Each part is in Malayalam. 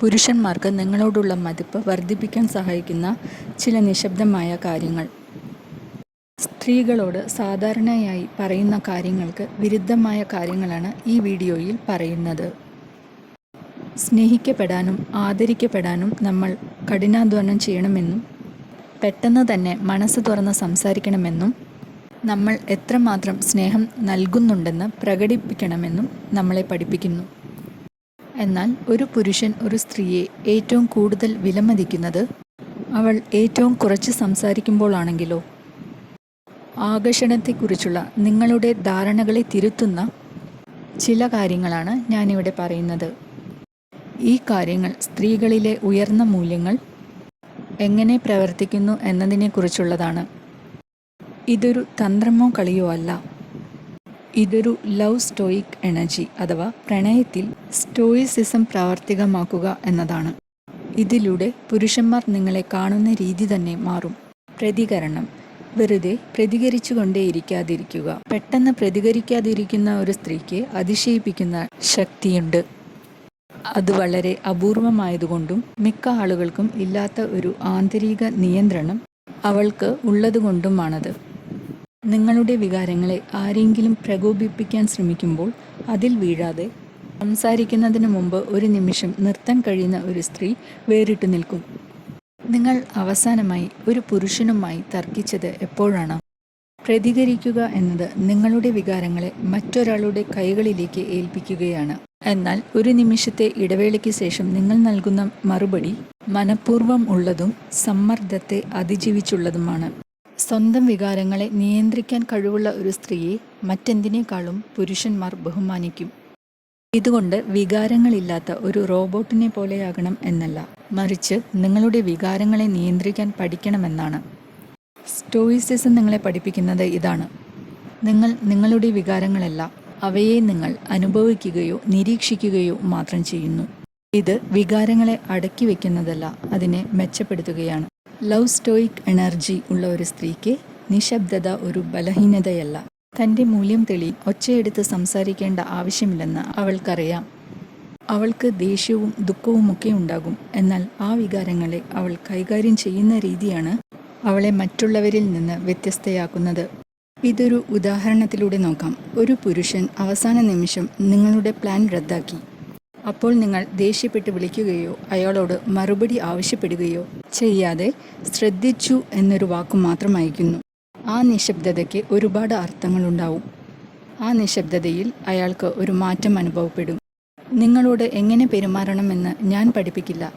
പുരുഷന്മാർക്ക് നിങ്ങളോടുള്ള മതിപ്പ് വർദ്ധിപ്പിക്കാൻ സഹായിക്കുന്ന ചില നിശബ്ദമായ കാര്യങ്ങൾ. സ്ത്രീകളോട് സാധാരണയായി പറയുന്ന കാര്യങ്ങൾക്ക് വിരുദ്ധമായ കാര്യങ്ങളാണ് ഈ വീഡിയോയിൽ പറയുന്നത്. സ്നേഹിക്കപ്പെടാനും ആദരിക്കപ്പെടാനും നമ്മൾ കഠിനാധ്വാനം ചെയ്യണമെന്നും പെട്ടെന്ന് തന്നെ മനസ്സ് തുറന്ന് സംസാരിക്കണമെന്നും നമ്മൾ എത്രമാത്രം സ്നേഹം നൽകുന്നുണ്ടെന്ന് പ്രകടിപ്പിക്കണമെന്നും നമ്മളെ പഠിപ്പിക്കുന്നു. എന്നാൽ ഒരു പുരുഷൻ ഒരു സ്ത്രീയെ ഏറ്റവും കൂടുതൽ വിലമതിക്കുന്നത് അവൾ ഏറ്റവും കുറച്ച് സംസാരിക്കുമ്പോഴാണെങ്കിലോ? ആകർഷണത്തെക്കുറിച്ചുള്ള നിങ്ങളുടെ ധാരണകളെ തിരുത്തുന്ന ചില കാര്യങ്ങളാണ് ഞാനിവിടെ പറയുന്നത്. ഈ കാര്യങ്ങൾ സ്ത്രീകളിലെ ഉയർന്ന മൂല്യങ്ങൾ എങ്ങനെ പ്രവർത്തിക്കുന്നു എന്നതിനെക്കുറിച്ചുള്ളതാണ്. ഇതൊരു തന്ത്രമോ കളിയോ അല്ല. ഇതൊരു ലവ് സ്റ്റോയിക് എനർജി അഥവാ പ്രണയത്തിൽ സ്റ്റോയിസിസം പ്രാവർത്തികമാക്കുക എന്നതാണ്. ഇതിലൂടെ പുരുഷന്മാർ നിങ്ങളെ കാണുന്ന രീതി തന്നെ മാറും. പ്രതികരണം. വെറുതെ പ്രതികരിച്ചുകൊണ്ടേയിരിക്കാതിരിക്കുക. പെട്ടെന്ന് പ്രതികരിക്കാതിരിക്കുന്ന ഒരു സ്ത്രീക്ക് അതിശയിപ്പിക്കുന്ന ശക്തിയുണ്ട്. അത് വളരെ അപൂർവമായതുകൊണ്ടും മിക്ക ആളുകൾക്കും ഇല്ലാത്ത ഒരു ആന്തരിക നിയന്ത്രണം അവൾക്ക് ഉള്ളതുകൊണ്ടുമാണത്. നിങ്ങളുടെ വികാരങ്ങളെ ആരെങ്കിലും പ്രകോപിപ്പിക്കാൻ ശ്രമിക്കുമ്പോൾ അതിൽ വീഴാതെ സംസാരിക്കുന്നതിന് മുമ്പ് ഒരു നിമിഷം നിർത്താൻ കഴിയുന്ന ഒരു സ്ത്രീ വേറിട്ടു നിൽക്കും. നിങ്ങൾ അവസാനമായി ഒരു പുരുഷനുമായി തർക്കിച്ചത് എപ്പോഴാണ്? പ്രതികരിക്കുക എന്നത് നിങ്ങളുടെ വികാരങ്ങളെ മറ്റൊരാളുടെ കൈകളിലേക്ക് ഏൽപ്പിക്കുകയാണ്. എന്നാൽ ഒരു നിമിഷത്തെ ഇടവേളയ്ക്ക് ശേഷം നിങ്ങൾ നൽകുന്ന മറുപടി മനഃപൂർവം ഉള്ളതും സമ്മർദ്ദത്തെ അതിജീവിച്ചുള്ളതുമാണ്. സ്വന്തം വികാരങ്ങളെ നിയന്ത്രിക്കാൻ കഴിവുള്ള ഒരു സ്ത്രീയെ മറ്റെന്തിനേക്കാളും പുരുഷന്മാർ ബഹുമാനിക്കും. ഇതുകൊണ്ട് വികാരങ്ങളില്ലാത്ത ഒരു റോബോട്ടിനെ പോലെയാകണം എന്നല്ല. മറിച്ച് നിങ്ങളുടെ വികാരങ്ങളെ നിയന്ത്രിക്കാൻ പഠിക്കണമെന്നാണ്. സ്റ്റോയിസിസം നിങ്ങളെ പഠിപ്പിക്കുന്നത് ഇതാണ്. നിങ്ങൾ നിങ്ങളുടെ വികാരങ്ങളല്ല അവയെ നിങ്ങൾ അനുഭവിക്കുകയോ നിരീക്ഷിക്കുകയോ മാത്രം ചെയ്യുന്നു. ഇത് വികാരങ്ങളെ അടക്കി വയ്ക്കുന്നതല്ല അതിനെ മെച്ചപ്പെടുത്തുകയാണ്. ലവ് സ്റ്റോയിക് എനർജി ഉള്ള ഒരു സ്ത്രീക്ക് നിശബ്ദത ഒരു ബലഹീനതയല്ല. തന്റെ മൂല്യം തെളി ഒച്ചയെടുത്ത് സംസാരിക്കേണ്ട ആവശ്യമില്ലെന്ന് അവൾക്കറിയാം. അവൾക്ക് ദേഷ്യവും ദുഃഖവുമൊക്കെ ഉണ്ടാകും. എന്നാൽ ആ വികാരങ്ങളെ അവൾ കൈകാര്യം ചെയ്യുന്ന രീതിയാണ് അവളെ മറ്റുള്ളവരിൽ നിന്ന് വ്യത്യസ്തയാക്കുന്നത്. ഇതൊരു ഉദാഹരണത്തിലൂടെ നോക്കാം. ഒരു പുരുഷൻ അവസാന നിമിഷം നിങ്ങളുടെ പ്ലാൻ റദ്ദാക്കി. അപ്പോൾ നിങ്ങൾ ദേഷ്യപ്പെട്ട് വിളിക്കുകയോ അയാളോട് മറുപടി ആവശ്യപ്പെടുകയോ ചെയ്യാതെ ശ്രദ്ധിച്ചു എന്നൊരു വാക്കു മാത്രം അയക്കുന്നു ആ നിശബ്ദതയ്ക്ക് ഒരുപാട് അർത്ഥങ്ങളുണ്ടാവും. ആ നിശബ്ദതയിൽ അയാൾക്ക് ഒരു മാറ്റം അനുഭവപ്പെടും. നിങ്ങളോട് എങ്ങനെ പെരുമാറണമെന്ന് ഞാൻ പഠിപ്പിക്കില്ല.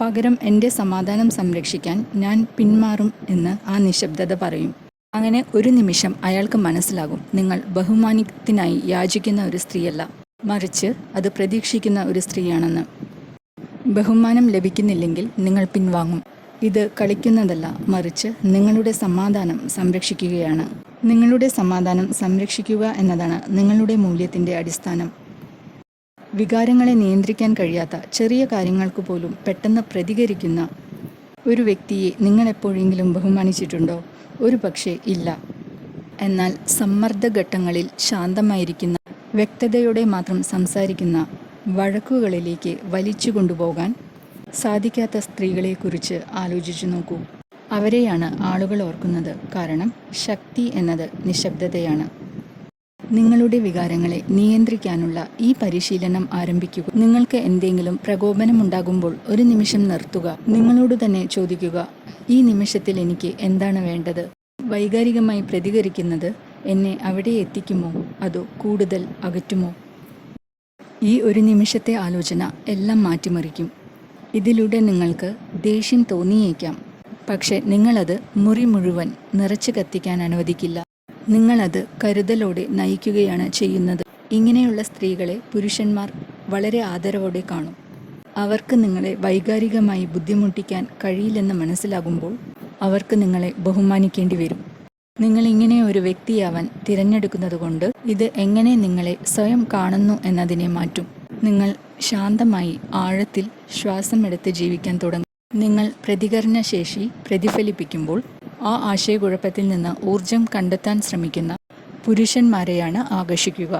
പകരം എന്റെ സമാധാനം സംരക്ഷിക്കാൻ ഞാൻ പിന്മാറും എന്ന് ആ നിശബ്ദത പറയും. അങ്ങനെ ഒരു നിമിഷം അയാൾക്ക് മനസ്സിലാകും നിങ്ങൾ ബഹുമാനത്തിനായി യാചിക്കുന്ന ഒരു സ്ത്രീയല്ല. മറിച്ച് അത് പ്രതീക്ഷിക്കുന്ന ഒരു സ്ത്രീയാണെന്ന്. ബഹുമാനം ലഭിക്കുന്നില്ലെങ്കിൽ നിങ്ങൾ പിൻവാങ്ങും. ഇത് കളിക്കുന്നതല്ല മറിച്ച് നിങ്ങളുടെ സമാധാനം സംരക്ഷിക്കുകയാണ്. നിങ്ങളുടെ സമാധാനം സംരക്ഷിക്കുക എന്നതാണ് നിങ്ങളുടെ മൂല്യത്തിന്റെ അടിസ്ഥാനം. വികാരങ്ങളെ നിയന്ത്രിക്കാൻ കഴിയാത്ത ചെറിയ കാര്യങ്ങൾക്ക് പോലും പെട്ടെന്ന് പ്രതികരിക്കുന്ന ഒരു വ്യക്തിയെ നിങ്ങൾ എപ്പോഴെങ്കിലും ബഹുമാനിച്ചിട്ടുണ്ടോ? ഒരു പക്ഷേ ഇല്ല. എന്നാൽ സമ്മർദ്ദ ഘട്ടങ്ങളിൽ ശാന്തമായിരിക്കുന്ന വ്യക്തതയോടെ മാത്രം സംസാരിക്കുന്ന വഴക്കുകളിലേക്ക് വലിച്ചു കൊണ്ടുപോകാൻ സാധിക്കാത്ത സ്ത്രീകളെക്കുറിച്ച് ആലോചിച്ചു നോക്കൂ. അവരെയാണ് ആളുകൾ ഓർക്കുന്നത്. കാരണം ശക്തി എന്നത് നിശബ്ദതയാണ്. നിങ്ങളുടെ വികാരങ്ങളെ നിയന്ത്രിക്കാനുള്ള ഈ പരിശീലനം ആരംഭിക്കുക. നിങ്ങൾക്ക് എന്തെങ്കിലും പ്രകോപനമുണ്ടാകുമ്പോൾ ഒരു നിമിഷം നിർത്തുക. നിങ്ങളോട് തന്നെ ചോദിക്കുക ഈ നിമിഷത്തിൽ എനിക്ക് എന്താണ് വേണ്ടത്? വൈകാരികമായി പ്രതികരിക്കുന്നത് എന്നെ അവിടെ എത്തിക്കുമോ? അതോ കൂടുതൽ അകറ്റുമോ? ഈ ഒരു നിമിഷത്തെ ആലോചന എല്ലാം മാറ്റിമറിക്കും. ഇതിലൂടെ നിങ്ങൾക്ക് ദേഷ്യം തോന്നിയേക്കാം. പക്ഷെ നിങ്ങളത് മുറി മുഴുവൻ നിറച്ചു കത്തിക്കാൻ അനുവദിക്കില്ല. നിങ്ങളത് കരുതലോടെ നയിക്കുകയാണ് ചെയ്യുന്നത്. ഇങ്ങനെയുള്ള സ്ത്രീകളെ പുരുഷന്മാർ വളരെ ആദരവോടെ കാണും. അവർക്ക് നിങ്ങളെ വൈകാരികമായി ബുദ്ധിമുട്ടിക്കാൻ കഴിയില്ലെന്ന് മനസ്സിലാകുമ്പോൾ അവർക്ക് നിങ്ങളെ ബഹുമാനിക്കേണ്ടി വരും. നിങ്ങൾ ഇങ്ങനെ ഒരു വ്യക്തിയാവാൻ തിരഞ്ഞെടുക്കുന്നതുകൊണ്ട് ഇത് എങ്ങനെ നിങ്ങളെ സ്വയം കാണുന്നു എന്നതിനെ മാറ്റും. നിങ്ങൾ ശാന്തമായി ആഴത്തിൽ ശ്വാസം എടുത്ത് ജീവിക്കാൻ തുടങ്ങും. നിങ്ങൾ പ്രതികരണശേഷി പ്രതിഫലിപ്പിക്കുമ്പോൾ ആ ആശയക്കുഴപ്പത്തിൽ നിന്ന് ഊർജം കണ്ടെത്താൻ ശ്രമിക്കുന്ന പുരുഷന്മാരെയാണ് ആകർഷിക്കുക.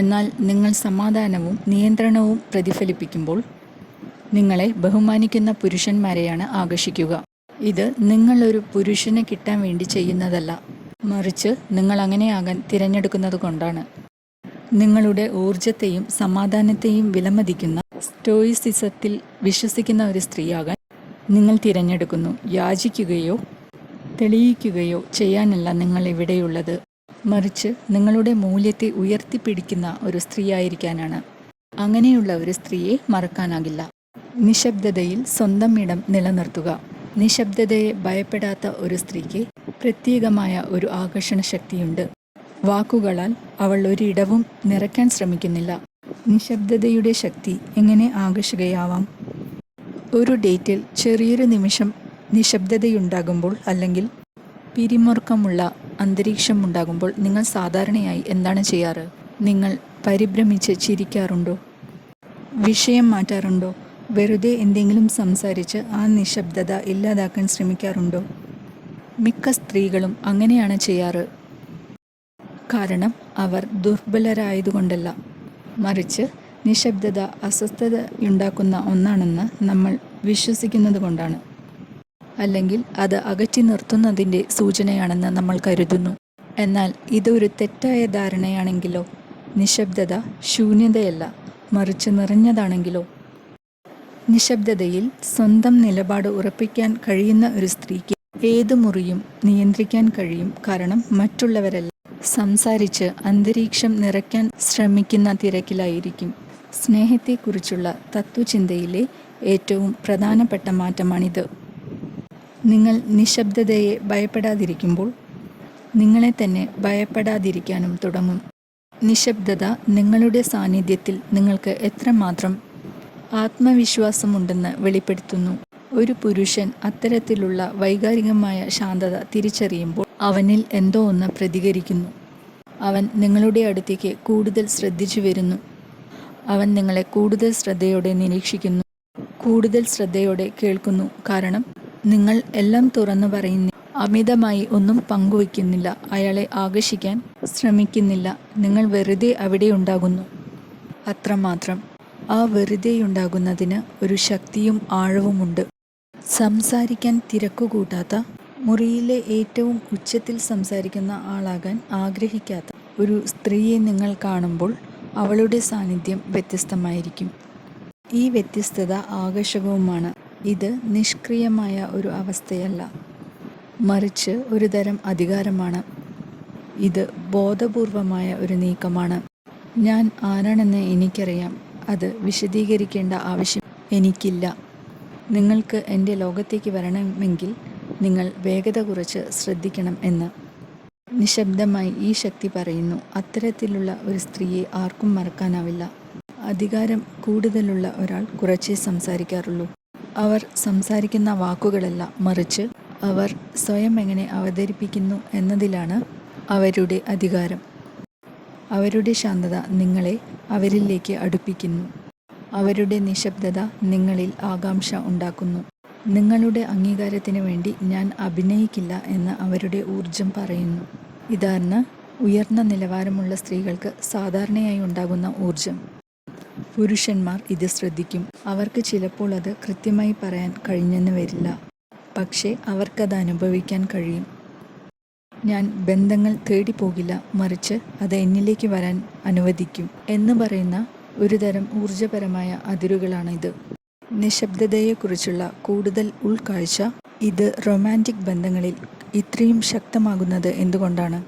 എന്നാൽ നിങ്ങൾ സമാധാനവും നിയന്ത്രണവും പ്രതിഫലിപ്പിക്കുമ്പോൾ നിങ്ങളെ ബഹുമാനിക്കുന്ന പുരുഷന്മാരെയാണ് ആകർഷിക്കുക. ഇത് നിങ്ങളൊരു പുരുഷനെ കിട്ടാൻ വേണ്ടി ചെയ്യുന്നതല്ല. മറിച്ച് നിങ്ങൾ അങ്ങനെയാകാൻ തിരഞ്ഞെടുക്കുന്നത് കൊണ്ടാണ്. നിങ്ങളുടെ ഊർജത്തെയും സമാധാനത്തെയും വിലമതിക്കുന്ന സ്റ്റോയിസിസത്തിൽ വിശ്വസിക്കുന്ന ഒരു സ്ത്രീയാകാൻ നിങ്ങൾ തിരഞ്ഞെടുക്കുന്നു. യാചിക്കുകയോ തെളിയിക്കുകയോ ചെയ്യാനല്ല നിങ്ങൾ ഇവിടെയുള്ളത്. മറിച്ച് നിങ്ങളുടെ മൂല്യത്തെ ഉയർത്തിപ്പിടിക്കുന്ന ഒരു സ്ത്രീയായിരിക്കാനാണ്. അങ്ങനെയുള്ള ഒരു സ്ത്രീയെ മറക്കാനാകില്ല. നിശബ്ദതയിൽ സ്വന്തം ഇടം നിലനിർത്തുക. നിശബ്ദതയെ ഭയപ്പെടാത്ത ഒരു സ്ത്രീക്ക് പ്രത്യേകമായ ഒരു ആകർഷണ ശക്തിയുണ്ട്. വാക്കുകളാൽ അവൾ ഒരിടവും നിറയ്ക്കാൻ ശ്രമിക്കുന്നില്ല. നിശബ്ദതയുടെ ശക്തി എങ്ങനെ ആകർഷകയാവാം? ഒരു ഡേറ്റിൽ ചെറിയൊരു നിമിഷം നിശബ്ദതയുണ്ടാകുമ്പോൾ അല്ലെങ്കിൽ പിരിമുറുക്കമുള്ള അന്തരീക്ഷം ഉണ്ടാകുമ്പോൾ നിങ്ങൾ സാധാരണയായി എന്താണ് ചെയ്യാറ്? നിങ്ങൾ പരിഭ്രമിച്ച് ചിരിക്കാറുണ്ടോ? വിഷയം മാറ്റാറുണ്ടോ? വെറുതെ എന്തെങ്കിലും സംസാരിച്ച് ആ നിശബ്ദത ഇല്ലാതാക്കാൻ ശ്രമിക്കാറുണ്ടോ? മിക്ക സ്ത്രീകളും അങ്ങനെയാണ് ചെയ്യാറ്. കാരണം അവർ ദുർബലരായതുകൊണ്ടല്ല. മറിച്ച് നിശബ്ദത അസ്വസ്ഥതയുണ്ടാക്കുന്ന ഒന്നാണെന്ന് നമ്മൾ വിശ്വസിക്കുന്നത് കൊണ്ടാണ് അല്ലെങ്കിൽ അത് അകറ്റി നിർത്തുന്നതിന്റെ സൂചനയാണെന്ന് നമ്മൾ കരുതുന്നു. എന്നാൽ ഇതൊരു തെറ്റായ ധാരണയാണെങ്കിലോ? നിശബ്ദത ശൂന്യതയല്ല മറിച്ച് നിറഞ്ഞതാണെങ്കിലോ? നിശബ്ദതയിൽ സ്വന്തം നിലപാട് ഉറപ്പിക്കാൻ കഴിയുന്ന ഒരു സ്ത്രീക്ക് ഏതു മുറിയും നിയന്ത്രിക്കാൻ കഴിയും കാരണം മറ്റുള്ളവരല്ല. സംസാരിച്ച് അന്തരീക്ഷം നിറയ്ക്കാൻ ശ്രമിക്കുന്ന തിരക്കിലായിരിക്കും. സ്നേഹത്തെക്കുറിച്ചുള്ള തത്വചിന്തയിലെ ഏറ്റവും പ്രധാനപ്പെട്ട മാറ്റമാണിത്. നിങ്ങൾ നിശബ്ദതയെ ഭയപ്പെടാതിരിക്കുമ്പോൾ നിങ്ങളെ തന്നെ ഭയപ്പെടാതിരിക്കാനും തുടങ്ങും. നിശബ്ദത നിങ്ങളുടെ സാന്നിധ്യത്തിൽ നിങ്ങൾക്ക് എത്രമാത്രം ആത്മവിശ്വാസമുണ്ടെന്ന് വെളിപ്പെടുത്തുന്നു. ഒരു പുരുഷൻ അത്തരത്തിലുള്ള വൈകാരികമായ ശാന്തത തിരിച്ചറിയുമ്പോൾ അവനിൽ എന്തോ ഒന്ന് പ്രതികരിക്കുന്നു. അവൻ നിങ്ങളുടെ അടുത്തേക്ക് കൂടുതൽ ശ്രദ്ധിച്ചു വരുന്നു. അവൻ നിങ്ങളെ കൂടുതൽ ശ്രദ്ധയോടെ നിരീക്ഷിക്കുന്നു. കൂടുതൽ ശ്രദ്ധയോടെ കേൾക്കുന്നു. കാരണം നിങ്ങൾ എല്ലാം തുറന്നു പറയുന്ന അമിതമായി ഒന്നും പങ്കുവയ്ക്കുന്നില്ല. അയാളെ ആകർഷിക്കാൻ ശ്രമിക്കുന്നില്ല. നിങ്ങൾ വെറുതെ അവിടെ ഉണ്ടാകുന്നു. അത്രമാത്രം. ആ വെറുതെയുണ്ടാകുന്നതിന് ഒരു ശക്തിയും ആഴവുമുണ്ട്. സംസാരിക്കാൻ തിരക്കുകൂട്ടാത്ത മുറിയിലെ ഏറ്റവും ഉച്ചത്തിൽ സംസാരിക്കുന്ന ആളാകാൻ ആഗ്രഹിക്കാത്ത ഒരു സ്ത്രീയെ നിങ്ങൾ കാണുമ്പോൾ അവളുടെ സാന്നിധ്യം വ്യത്യസ്തമായിരിക്കും. ഈ വ്യത്യസ്തത ആകർഷകവുമാണ്. ഇത് നിഷ്ക്രിയമായ ഒരു അവസ്ഥയല്ല. മറിച്ച് ഒരു തരം അധികാരമാണ്. ഇത് ബോധപൂർവമായ ഒരു നീക്കമാണ്. ഞാൻ ആരാണെന്ന് എനിക്കറിയാം. അത് വിശദീകരിക്കേണ്ട ആവശ്യം എനിക്കില്ല. നിങ്ങൾക്ക് എന്റെ ലോകത്തേക്ക് വരണമെങ്കിൽ നിങ്ങൾ വേഗത കുറച്ച് ശ്രദ്ധിക്കണം എന്ന്. നിശബ്ദമായി ഈ ശക്തി പറയുന്നു അത്തരത്തിലുള്ള ഒരു സ്ത്രീയെ ആർക്കും മറക്കാനാവില്ല. അധികാരം കൂടുതലുള്ള ഒരാൾ കുറച്ചേ സംസാരിക്കാറുള്ളൂ. അവർ സംസാരിക്കുന്ന വാക്കുകളല്ല മറിച്ച് അവർ സ്വയം എങ്ങനെ അവതരിപ്പിക്കുന്നു എന്നതിലാണ് അവരുടെ അധികാരം. അവരുടെ ശാന്തത നിങ്ങളെ അവരിലേക്ക് അടുപ്പിക്കുന്നു. അവരുടെ നിശബ്ദത നിങ്ങളിൽ ആകാംക്ഷ ഉണ്ടാക്കുന്നു. നിങ്ങളുടെ അംഗീകാരത്തിന് വേണ്ടി ഞാൻ അഭിനയിക്കില്ല എന്ന് അവരുടെ ഊർജം പറയുന്നു. ഇതാണ് ഉയർന്ന നിലവാരമുള്ള സ്ത്രീകൾക്ക് സാധാരണയായി ഉണ്ടാകുന്ന ഊർജം പുരുഷന്മാർ ഇത് ശ്രദ്ധിക്കും. അവർക്ക് ചിലപ്പോൾ അത് കൃത്യമായി പറയാൻ കഴിഞ്ഞെന്ന് വരില്ല. പക്ഷേ അവർക്കത് അനുഭവിക്കാൻ കഴിയും. ഞാൻ ബന്ധങ്ങൾ തേടിപ്പോകില്ല മറിച്ച് അത് എന്നിലേക്ക് വരാൻ അനുവദിക്കും എന്ന് പറയുന്ന ഒരുതരം ഊർജപരമായ അതിരുകളാണിത്. നിശബ്ദതയെക്കുറിച്ചുള്ള കൂടുതൽ ഉൾക്കാഴ്ച ഇത് റൊമാന്റിക് ബന്ധങ്ങളിൽ ഇത്രയും ശക്തമാകുന്നത് എന്തുകൊണ്ടാണ്?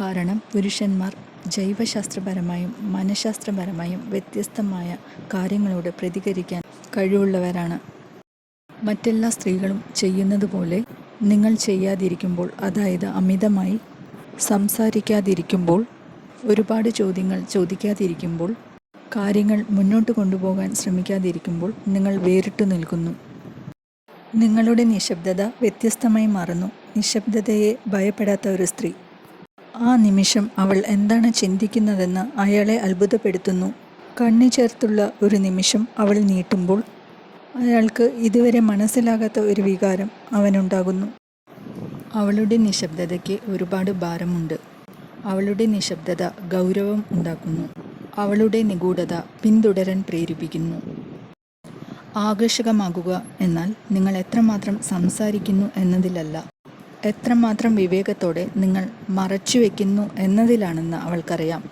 കാരണം പുരുഷന്മാർ ജൈവശാസ്ത്രപരമായും മനഃശാസ്ത്രപരമായും വ്യത്യസ്തമായ കാര്യങ്ങളോട് പ്രതികരിക്കാൻ കഴിവുള്ളവരാണ്. മറ്റെല്ലാ സ്ത്രീകളും ചെയ്യുന്നത് പോലെ നിങ്ങൾ ചെയ്യാതിരിക്കുമ്പോൾ അതായത് അമിതമായി സംസാരിക്കാതിരിക്കുമ്പോൾ ഒരുപാട് ചോദ്യങ്ങൾ ചോദിക്കാതിരിക്കുമ്പോൾ കാര്യങ്ങൾ മുന്നോട്ട് കൊണ്ടുപോകാൻ ശ്രമിക്കാതിരിക്കുമ്പോൾ നിങ്ങൾ വേറിട്ടു നിൽക്കുന്നു. നിങ്ങളുടെ നിശബ്ദത വ്യത്യസ്തമായി മാറുന്നു. നിശബ്ദതയെ ഭയപ്പെടാത്ത ഒരു സ്ത്രീ. ആ നിമിഷം അവൾ എന്താണ് ചിന്തിക്കുന്നതെന്ന് അയാളെ അത്ഭുതപ്പെടുത്തുന്നു. കണ്ണു ചേർത്തുള്ള ഒരു നിമിഷം അവൾ നീട്ടുമ്പോൾ അയാൾക്ക് ഇതുവരെ മനസ്സിലാകാത്ത ഒരു വികാരം അവനുണ്ടാകുന്നു. അവളുടെ നിശബ്ദതയ്ക്ക് ഒരുപാട് ഭാരമുണ്ട്. അവളുടെ നിശബ്ദത ഗൗരവം ഉണ്ടാക്കുന്നു. അവളുടെ നിഗൂഢത പിന്തുടരാൻ പ്രേരിപ്പിക്കുന്നു. ആകർഷകമാകുക എന്നാൽ നിങ്ങൾ എത്രമാത്രം സംസാരിക്കുന്നു എന്നതിലല്ല. എത്രമാത്രം വിവേകത്തോടെ നിങ്ങൾ മറച്ചുവെക്കുന്നു എന്നതിലാണെന്ന് അവൾക്കറിയാം.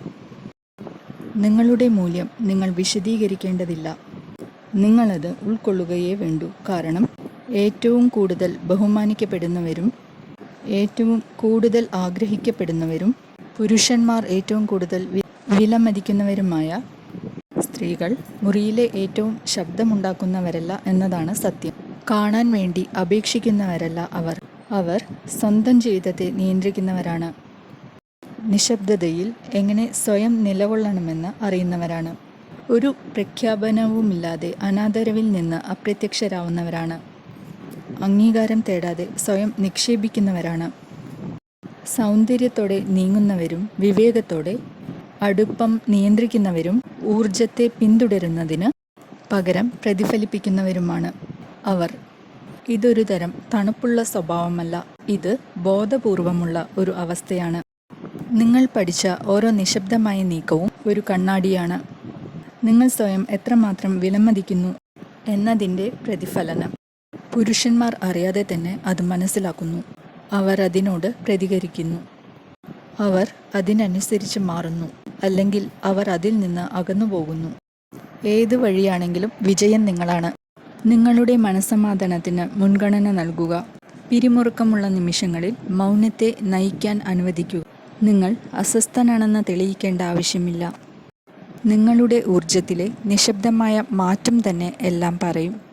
നിങ്ങളുടെ മൂല്യം നിങ്ങൾ വിശദീകരിക്കേണ്ടതില്ല. നിങ്ങളത് ഉൾക്കൊള്ളുകയേ വേണ്ടൂ. കാരണം ഏറ്റവും കൂടുതൽ ബഹുമാനിക്കപ്പെടുന്നവരും ഏറ്റവും കൂടുതൽ ആഗ്രഹിക്കപ്പെടുന്നവരും പുരുഷന്മാർ ഏറ്റവും കൂടുതൽ വിലമതിക്കുന്നവരുമായ സ്ത്രീകൾ മുറിയിലെ ഏറ്റവും ശബ്ദമുണ്ടാക്കുന്നവരല്ല എന്നതാണ് സത്യം. കാണാൻ വേണ്ടി അപേക്ഷിക്കുന്നവരല്ല അവർ. അവർ സ്വന്തം ജീവിതത്തെ നിയന്ത്രിക്കുന്നവരാണ്. നിശബ്ദതയിൽ എങ്ങനെ സ്വയം നിലകൊള്ളണമെന്ന് അറിയുന്നവരാണ്. ഒരു പ്രഖ്യാപനവുമില്ലാതെ അനാദരവിൽ നിന്ന് അപ്രത്യക്ഷരാവുന്നവരാണ്. അംഗീകാരം തേടാതെ സ്വയം നിക്ഷേപിക്കുന്നവരാണ്. സൗന്ദര്യത്തോടെ നീങ്ങുന്നവരും വിവേകത്തോടെ അടുപ്പം നിയന്ത്രിക്കുന്നവരും ഊർജത്തെ പിന്തുടരുന്നതിന് പകരം പ്രതിഫലിപ്പിക്കുന്നവരുമാണ് അവർ. ഇതൊരു തരം തണുപ്പുള്ള സ്വഭാവമല്ല. ഇത് ബോധപൂർവമുള്ള ഒരു അവസ്ഥയാണ്. നിങ്ങൾ പഠിച്ച ഓരോ നിശബ്ദമായ നീക്കവും ഒരു കണ്ണാടിയാണ്. നിങ്ങൾ സ്വയം എത്രമാത്രം വിലമതിക്കുന്നു എന്നതിന്റെ പ്രതിഫലനം. പുരുഷന്മാർ അറിയാതെ തന്നെ അത് മനസ്സിലാക്കുന്നു. അവർ അതിനോട് പ്രതികരിക്കുന്നു. അവർ അതിനനുസരിച്ച് മാറുന്നു. അല്ലെങ്കിൽ അവർ അതിൽ നിന്ന് അകന്നു പോകുന്നു. ഏത് വഴിയാണെങ്കിലും വിജയം നിങ്ങളാണ്. നിങ്ങളുടെ മനസ്സമാധാനത്തിന് മുൻഗണന നൽകുക. പിരിമുറുക്കമുള്ള നിമിഷങ്ങളിൽ മൗനത്തെ നയിക്കാൻ അനുവദിക്കുക നിങ്ങൾ അസ്വസ്ഥനാണെന്ന് തെളിയിക്കേണ്ട ആവശ്യമില്ല. നിങ്ങളുടെ ഊർജത്തിലെ നിശബ്ദമായ മാറ്റം തന്നെ എല്ലാം പറയും.